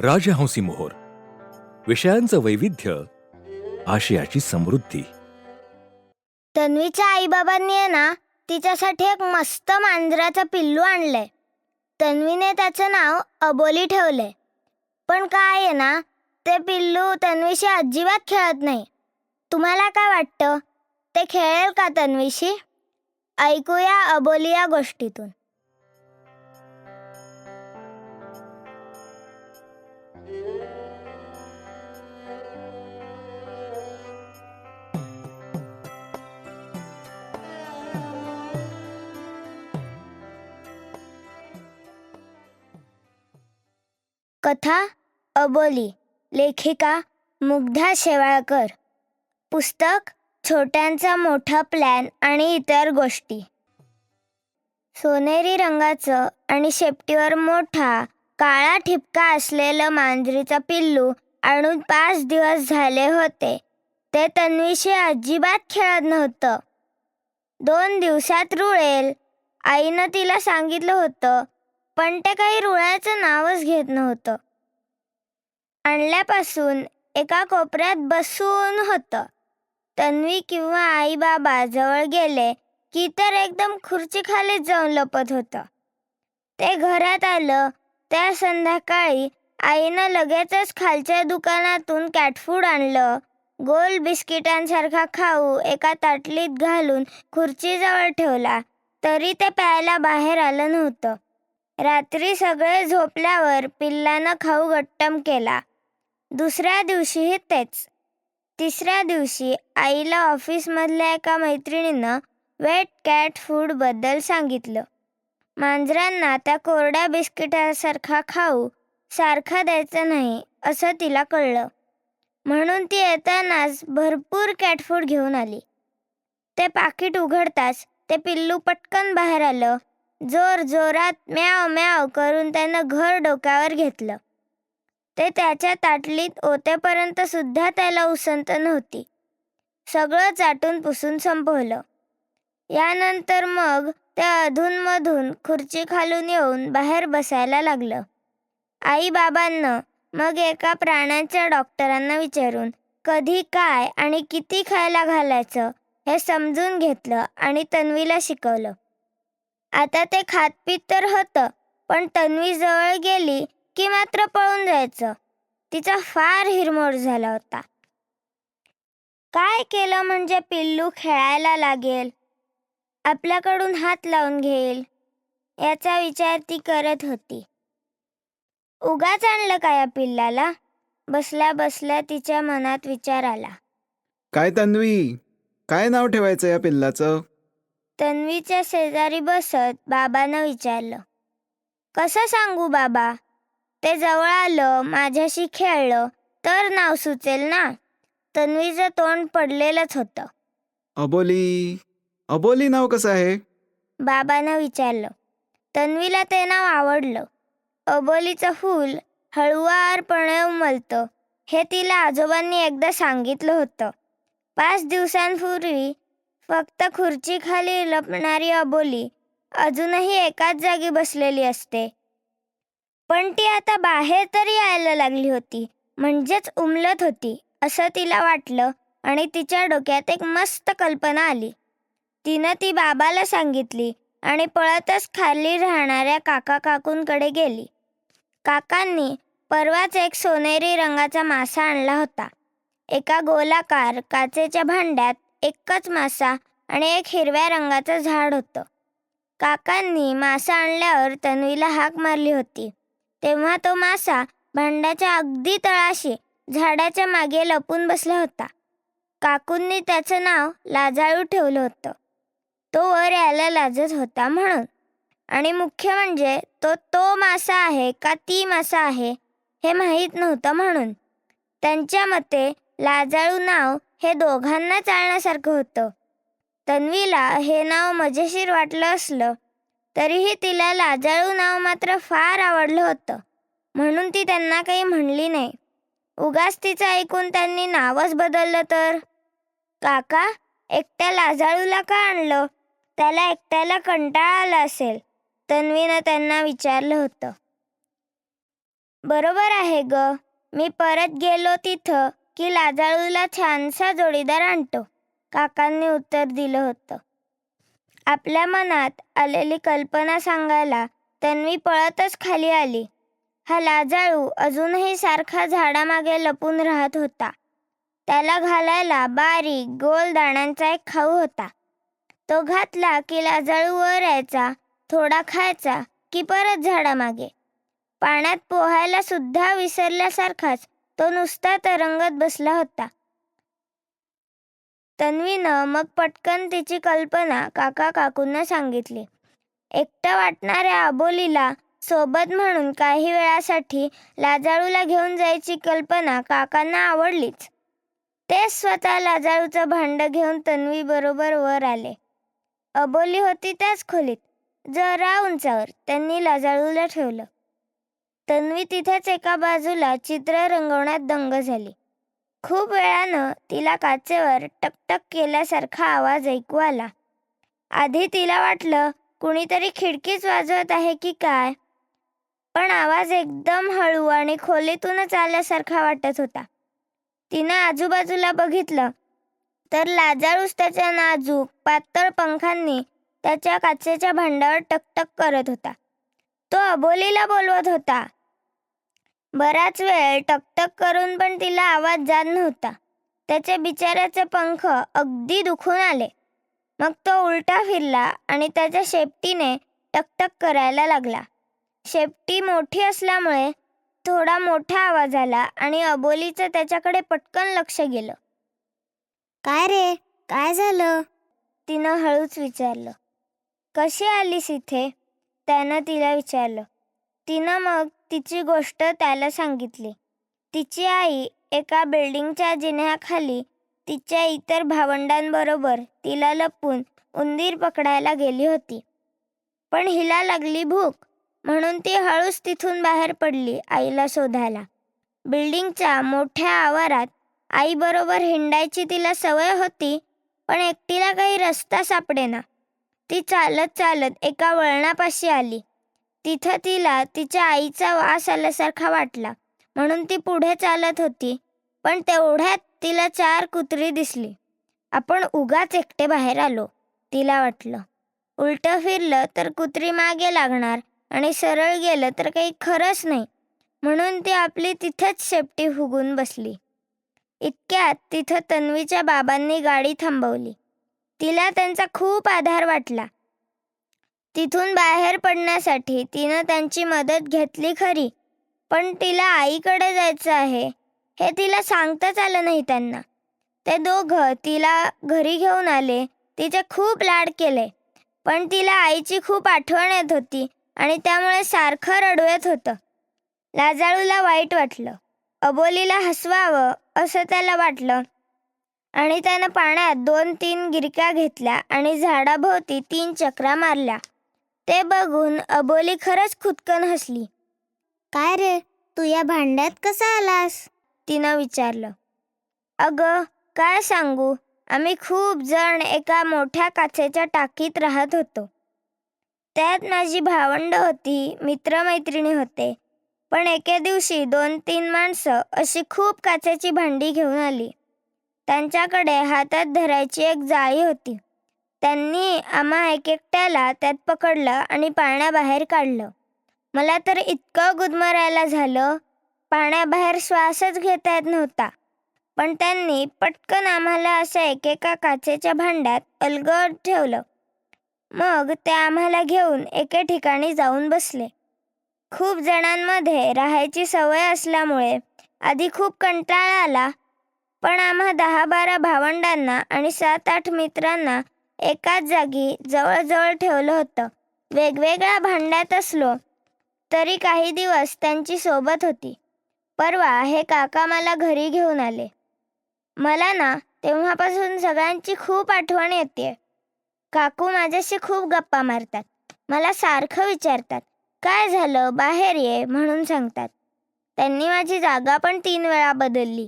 राजहंसी मोहोर. विषयांचं वैविध्य आशयाची समृद्धी. तन्वीच्या आईबाबांनी आहे ना तिच्यासाठी एक मस्त मांजराचं पिल्लू आणलंय. तन्वीने त्याचं नाव अबोली ठेवलंय. पण काय आहे ना ते पिल्लू तन्वीशी अजिबात खेळत नाही. तुम्हाला काय वाटतं? ते खेळेल का तन्वीशी? ऐकूया अबोली या गोष्टीतून. कथा अबोली लेखिका मुग्धा शेवाळकर. पुस्तक छोट्यांचा मोठा प्लॅन आणि इतर गोष्टी. सोनेरी रंगाचं आणि शेपटीवर मोठा काळा ठिपका असलेलं मांजरीचं पिल्लू आणून पाच दिवस झाले होते. ते तन्वीशी अजिबात खेळत नव्हतं. दोन दिवसात रुळेल. आईनं तिला सांगितलं होतं पण ते काही रुळाचं नावच घेत नव्हतं. आणल्यापासून एका कोपऱ्यात बसून होतं. तन्वी किंवा आई बाबा जवळ गेले की तर एकदम खुर्चीखाली जाऊन लपत होतं. ते घरात आलं त्या संध्याकाळी आईनं लगेचच खालच्या दुकानातून कॅटफूड आणलं गोल बिस्किटांसारखा खाऊ एका ताटलीत घालून खुर्चीजवळ ठेवला तरी ते प्यायला बाहेर आलं नव्हतं. रात्री सगळे झोपल्यावर पिल्लानं खाऊ गट्टम केला. दुसऱ्या दिवशीही तेच. तिसऱ्या दिवशी आईला ऑफिसमधल्या एका मैत्रिणीनं वेट कॅट फूडबद्दल सांगितलं. मांजरांना त्या कोरड्या बिस्किटासारखा खाऊ सारखा द्यायचा नाही असं तिला कळलं. म्हणून ती येतानाच भरपूर कॅट फूड घेऊन आली. ते पाकिट उघडताच ते पिल्लू पटकन बाहेर आलं. जोर जोरात म्याव म्याव करून त्यानं घर डोक्यावर घेतलं. ते त्याच्या ताटलीत ओतेपर्यंत सुद्धा त्याला उसंत नव्हती. सगळं चाटून पुसून संपवलं. यानंतर मग ते अधूनमधून खुर्ची खालून येऊन बाहेर बसायला लागलं. आई बाबांना मग एका प्राण्यांच्या डॉक्टरांना विचारून कधी काय आणि किती खायला घालायचं हे समजून घेतलं आणि तन्वीला शिकवलं. आता ते खातपीत तर होतं पण तन्वी जवळ गेली की मात्र पळून जायचं. तिचा फार हिरमोड झाला होता. काय केलं म्हणजे पिल्लू खेळायला लागेल? आपल्याकडून हात लावून घेईल याचा विचार ती करत होती. उगाच आणलं का या पिल्लाला? बसल्या बसल्या तिच्या मनात विचार आला. काय तन्वी? काय नाव ठेवायचं या पिल्लाचं? तन्वीच्या शेजारी बसत बाबांना विचारलं कसं सांगू बाबा? ते जवळ आलं माझ्याशी खेळलं तर नाव सुचेल ना? तन्वीचं तोंड पडलेलंच होतं. अबोली अबोली नाव कसं आहे? बाबांना विचारलं तन्वीला ते नाव आवडलं. अबोलीचं फूल हळुवारपणे उमलतं. हे तिला आजोबांनी एकदा सांगितलं होतं. पाच दिवसांपूर्वी फक्त खुर्चीखाली लपणारी अबोली अजूनही एकाच जागी बसलेली असते. पण ती आता बाहेर तरी यायला लागली होती म्हणजेच उमलत होती असं तिला वाटलं आणि तिच्या डोक्यात एक मस्त कल्पना आली. तिनं ती बाबाला सांगितली आणि पळतच खाली राहणाऱ्या काका काकूंकडे गेली. काकांनी परवाच एक सोनेरी रंगाचा मासा आणला होता. एका गोलाकार काचेच्या भांड्यात एकच मासा आणि एक हिरव्या रंगाचं झाड होतं. काकांनी मासा आणल्यावर तन्वीला हाक मारली होती. तेव्हा तो मासा भांड्याच्या अगदी तळाशी झाडाच्या मागे लपून बसला होता. काकूंनी त्याचं नाव लाजाळू ठेवलं होतं. तो वर यायला लाजत होता म्हणून. आणि मुख्य म्हणजे तो तो मासा आहे का ती मासा आहे हे माहीत नव्हतं म्हणून. त्यांच्या मते लाजाळू नाव हे दोघांना चालण्यासारखं होतं. तन्वीला हे नाव मजेशीर वाटलं असलं तरीही तिला लाजाळू नाव मात्र फार आवडलं होतं. म्हणून ती त्यांना काही म्हणली नाही. उगाच तिचं ऐकून त्यांनी नावच बदललं तर? काका एकट्या लाजाळूला का आणलं? त्याला एकट्याला कंटाळा आला असेल तन्वीनं त्यांना विचारलं होतं. बरोबर आहे ग मी परत गेलो तिथं की लाजाळूला छानसा जोडीदार आणतो. काकांनी उत्तर दिलं होतं. आपल्या मनात आलेली कल्पना सांगायला तन्वी पळतच खाली आली. हा लाजाळू अजूनही सारखा झाडामागे लपून राहत होता. त्याला घालायला बारीक गोल दाण्यांचा एक खाऊ होता. तो घातला की लाजाळू वर यायचा थोडा खायचा की परत झाडामागे. पाण्यात पोहायला सुद्धा विसरल्यासारखाच तो नुसता तरंगत बसला होता. तन्वीनं मग पटकन तिची कल्पना काका काकूंना सांगितली. एकटं वाटणाऱ्या अबोलीला सोबत म्हणून काही वेळासाठी लाजाळूला घेऊन जायची कल्पना काकांना आवडलीच. ते स्वतः लाजाळूचं भांड घेऊन तन्वी बरोबर वर आले. अबोली होती त्याच खोलीत जरा उंचावर त्यांनी लाजाळूला ठेवलं. तन्वी तिथेच एका बाजूला चित्र रंगवण्यात दंग झाली. खूप वेळानं तिला काचेवर टकटक केल्यासारखा आवाज ऐकू आला. आधी तिला वाटलं कुणीतरी खिडकीच वाजवत आहे की काय? पण आवाज एकदम हळू आणि खोलीतूनच आल्यासारखा वाटत होता. तिनं आजूबाजूला बघितलं. तर लाजाळूस त्याच्या नाजूक पातळ पंखांनी त्याच्या काचेच्या भांड्यावर टकटक करत होता. तो अबोलीला बोलवत होता. बराच वेळ टकटक करून पण तिला आवाज जात नव्हता. त्याचे बिचाऱ्याचे पंख अगदी दुखून आले. मग तो उलटा फिरला आणि त्याच्या शेपटीने टकटक करायला लागला. शेपटी मोठी असल्यामुळे थोडा मोठा आवाज आला आणि अबोलीचं त्याच्याकडे पटकन लक्ष गेलं. काय रे? काय झालं? तिनं हळूच विचारलं. कशी आलीस इथे? त्यानं तिला विचारलं. तिनं मग तिची गोष्ट त्याला सांगितली. तिची आई एका बिल्डिंगच्या जिन्याखाली तिच्या इतर भावंडांबरोबर तिला लपून उंदीर पकडायला गेली होती. पण हिला लागली भूक म्हणून ती हळूच तिथून बाहेर पडली आईला शोधायला. बिल्डिंगच्या मोठ्या आवारात आईबरोबर हिंडायची तिला सवय होती पण एकटीला काही रस्ता सापडेना. ती चालत चालत एका वळणापाशी आली. तिथं तिला तिच्या आईचा वास आल्यासारखा वाटला. म्हणून ती पुढे चालत होती. पण तेवढ्यात तिला चार कुत्री दिसली. आपण उगाच एकटे बाहेर आलो तिला वाटलं. उलटं फिरलं तर कुत्री मागे लागणार आणि सरळ गेलं तर काही खरंच नाही. म्हणून ती आपली तिथंच शेपटी फुगून बसली. इतक्यात तिथं तन्वीच्या बाबांनी गाडी थांबवली. तिला त्यांचा खूप आधार वाटला. तिथून बाहेर पडण्यासाठी तिनं त्यांची मदत घेतली खरी पण तिला आईकडे जायचं आहे हे तिला सांगताच आलं नाही त्यांना. ते दोघं तिला घरी घेऊन आले तिचे खूप लाड केले पण तिला आईची खूप आठवण येत होती आणि त्यामुळे सारखं रडू येत होतं. लाजाळूला वाईट वाटलं. अबोलीला हसवावं असं त्याला वाटलं आणि त्यानं पाण्यात दोन तीन गिरक्या घेतल्या आणि झाडाभोवती तीन चक्रा मारल्या. ते बघून अबोली खरंच खुदकन हसली. काय रे तू या भांड्यात कसा आलास? तिनं विचारलं. अगं काय सांगू आम्ही खूप जण एका मोठ्या काचेच्या टाकीत राहत होतो. त्यात माझी भावंड होती मित्रमैत्रिणी होते. पण एके दिवशी दोन तीन माणसं अशी खूप काचेची भांडी घेऊन आली. त्यांच्याकडे हातात धरायची एक जाळी होती. त्यांनी आम्हा एक एकट्याला त्यात पकडलं आणि पाण्याबाहेर काढलं. मला तर इतकं गुदमरायला झालं. पाण्याबाहेर श्वासच घेता येत नव्हता. पण त्यांनी पटकन आम्हाला अशा एकेका काचेच्या भांड्यात अलगद ठेवलं. मग ते आम्हाला घेऊन एके ठिकाणी जाऊन बसले. खूप जणांमध्ये राहायची सवय असल्यामुळे आधी खूप कंटाळा आला. पण आम्हा दहा बारा भावंडांना आणि सात आठ मित्रांना एकाच जागी जवळजवळ ठेवलं होतं. वेगवेगळ्या भांड्यात असलो तरी काही दिवस त्यांची सोबत होती. परवा हे काका मला घरी घेऊन आले. मला ना तेव्हापासून सगळ्यांची खूप आठवण येते काकू माझ्याशी खूप गप्पा मारतात. मला सारखं विचारतात काय झालं? बाहेर ये म्हणून सांगतात. त्यांनी माझी जागा पण तीन वेळा बदलली.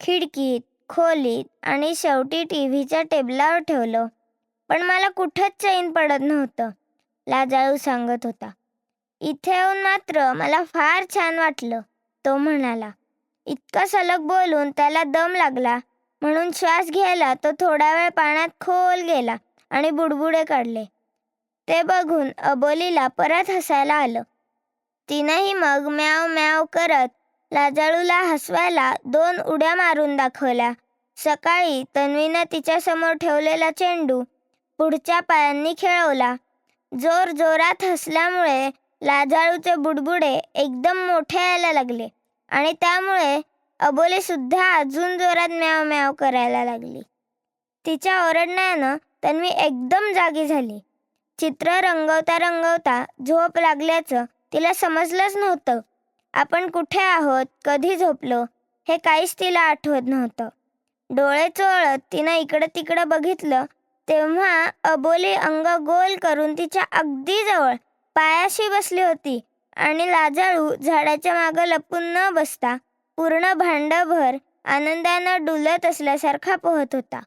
खिडकीत खोलीत आणि शेवटी टी व्हीच्या टेबलावर ठेवलं. पण मला कुठंच चैन पडत नव्हतं लाजाळू सांगत होता. इथे येऊन मात्र मला फार छान वाटलं तो म्हणाला. इतका सलग बोलून त्याला दम लागला म्हणून श्वास घ्यायला तो थोडा वेळ पाण्यात खोल गेला आणि बुडबुडे काढले. ते बघून अबोलीला परत हसायला आलं. तिनंही मग म्याव म्याव करत लाजाळूला हसवायला दोन उड्या मारून दाखवल्या. सकाळी तन्वीनं तिच्यासमोर ठेवलेला चेंडू पुढच्या पायांनी खेळवला. जोर जोरात हसल्यामुळे लाजाळूचे बुडबुडे एकदम मोठे यायला लागले आणि त्यामुळे अबोले सुद्धा अजून जोरात म्याव म्याव करायला लागली. तिच्या ओरडण्यानं तन्वी एकदम जागी झाली. चित्र रंगवता रंगवता झोप लागल्याचं तिला समजलंच नव्हतं. आपण कुठे आहोत कधी झोपलो हे काहीच तिला आठवत नव्हतं. डोळे चोळत तिनं इकडं तिकडं बघितलं तेव्हा अबोली अंग गोल करून तिच्या अगदी जवळ पायाशी बसली होती आणि लाजाळू झाडाच्या मागं लपून न बसता पूर्ण भांडभर आनंदानं डुलत असल्यासारखा पोहत होता.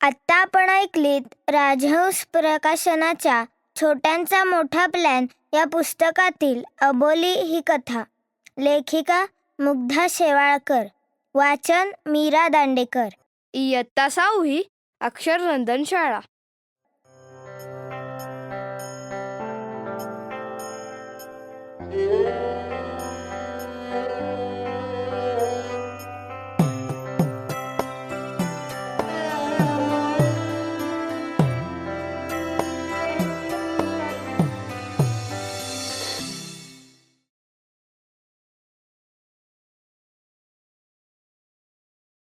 आत्ता आपण ऐकलीत राजहंस प्रकाशनाच्या छोट्यांचा मोठा प्लॅन या पुस्तकातील अबोली ही कथा. लेखिका मुग्धा शेवाळकर. वाचन मीरा दांडेकर. इयत्ता सहावी अक्षरनंदन शाळा Yeah.